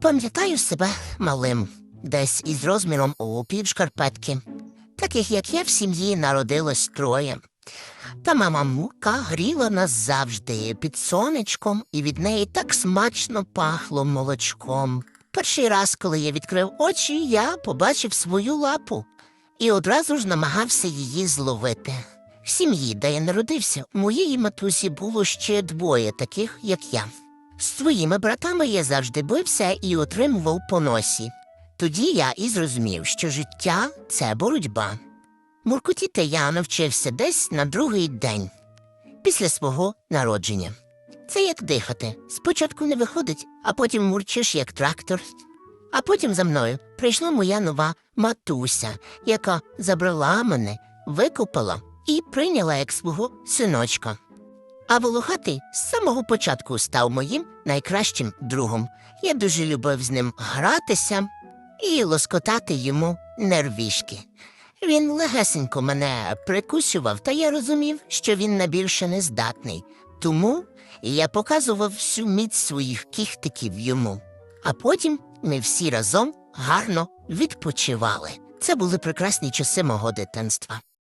Пам'ятаю себе малим, десь із розміром у півшкарпетки. Таких, як я, в сім'ї народилось троє. Та мама мука гріла нас завжди під сонечком, і від неї так смачно пахло молочком. Перший раз, коли я відкрив очі, я побачив свою лапу і одразу ж намагався її зловити. В сім'ї, де я народився, моєї матусі було ще двоє таких, як я. З своїми братами я завжди бився і отримував по носі. Тоді я і зрозумів, що життя це боротьба. Муркотіти я навчився десь на другий день після свого народження. Це як дихати. Спочатку не виходить, а потім мурчиш як трактор. А потім за мною прийшла моя нова матуся, яка забрала мене, викупала і прийняла як свого синочка. А волохатий з самого початку став моїм найкращим другом. Я дуже любив з ним гратися і лоскотати йому нервішки. Він легесенько мене прикусював, та я розумів, що він на більше не здатний. Тому я показував всю міць своїх кіхтиків йому. А потім ми всі разом гарно відпочивали. Це були прекрасні часи мого дитинства.